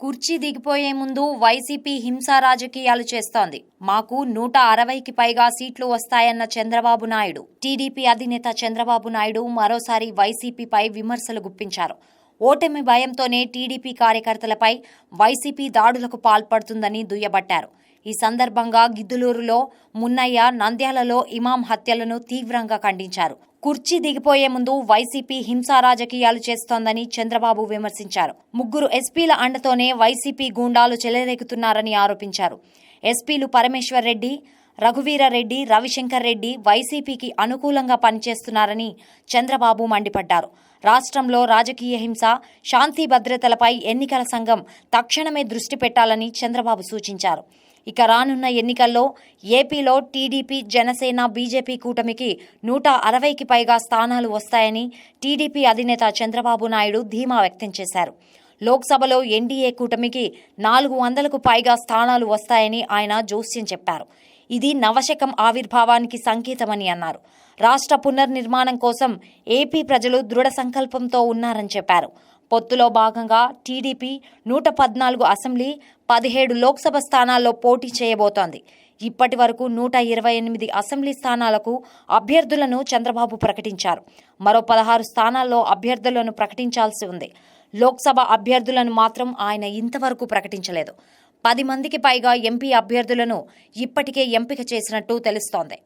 కుర్చీ దిగిపోయే ముందు వైసీపీ హింసా రాజకీయాలు చేస్తోంది. మాకు నూట అరవైకి పైగా సీట్లు వస్తాయన్న చంద్రబాబు నాయుడు టీడీపీ అధినేత చంద్రబాబు నాయుడు మరోసారి వైసీపీపై విమర్శలు గుప్పించారు. ఓటమి భయంతోనే టీడీపీ కార్యకర్తలపై వైసీపీ దాడులకు పాల్పడుతుందని దుయ్యబట్టారు. ఈ సందర్భంగా గిద్దులూరులో మున్నయ్య నంద్యాలలో ఇమాం హత్యలను తీవ్రంగా ఖండించారు. కుర్చీ దిగిపోయే ముందు వైసీపీ హింసా రాజకీయాలు చేస్తోందని చంద్రబాబు విమర్శించారు. ముగ్గురు ఎస్పీల అండతోనే వైసీపీ గూండాలు చెలరేగుతున్నారని ఆరోపించారు. ఎస్పీలు పరమేశ్వర్ రెడ్డి రఘువీరారెడ్డి రవిశంకర్ రెడ్డి వైసీపీకి అనుకూలంగా పనిచేస్తున్నారని చంద్రబాబు మండిపడ్డారు. రాష్ట్రంలో రాజకీయ హింస శాంతి భద్రతలపై ఎన్నికల సంఘం తక్షణమే దృష్టి పెట్టాలని చంద్రబాబు సూచించారు. ఇక రానున్న ఎన్నికల్లో ఏపీలో టీడీపీ జనసేన బీజేపీ కూటమికి నూట అరవైకి పైగా స్థానాలు వస్తాయని టీడీపీ అధినేత చంద్రబాబు నాయుడు ధీమా వ్యక్తం చేశారు. లోక్సభలో ఎన్డీఏ కూటమికి నాలుగు వందలకు పైగా స్థానాలు వస్తాయని ఆయన జోస్యం చెప్పారు. ఇది నవశకం ఆవిర్భావానికి సంకేతమని అన్నారు. రాష్ట్ర పునర్నిర్మాణం కోసం ఏపీ ప్రజలు దృఢ సంకల్పంతో ఉన్నారని చెప్పారు. పొత్తులో భాగంగా టీడీపీ నూట పద్నాలుగు అసెంబ్లీ పదిహేడు లోక్సభ స్థానాల్లో పోటీ చేయబోతోంది. ఇప్పటి వరకు నూట ఇరవై ఎనిమిది అసెంబ్లీ స్థానాలకు అభ్యర్థులను చంద్రబాబు ప్రకటించారు. మరో పదహారు స్థానాల్లో అభ్యర్థులను ప్రకటించాల్సి ఉంది. లోక్సభ అభ్యర్థులను మాత్రం ఆయన ఇంతవరకు ప్రకటించలేదు. పది మందికి పైగా ఎంపీ అభ్యర్థులను ఇప్పటికే ఎంపిక చేసినట్టు తెలుస్తోంది.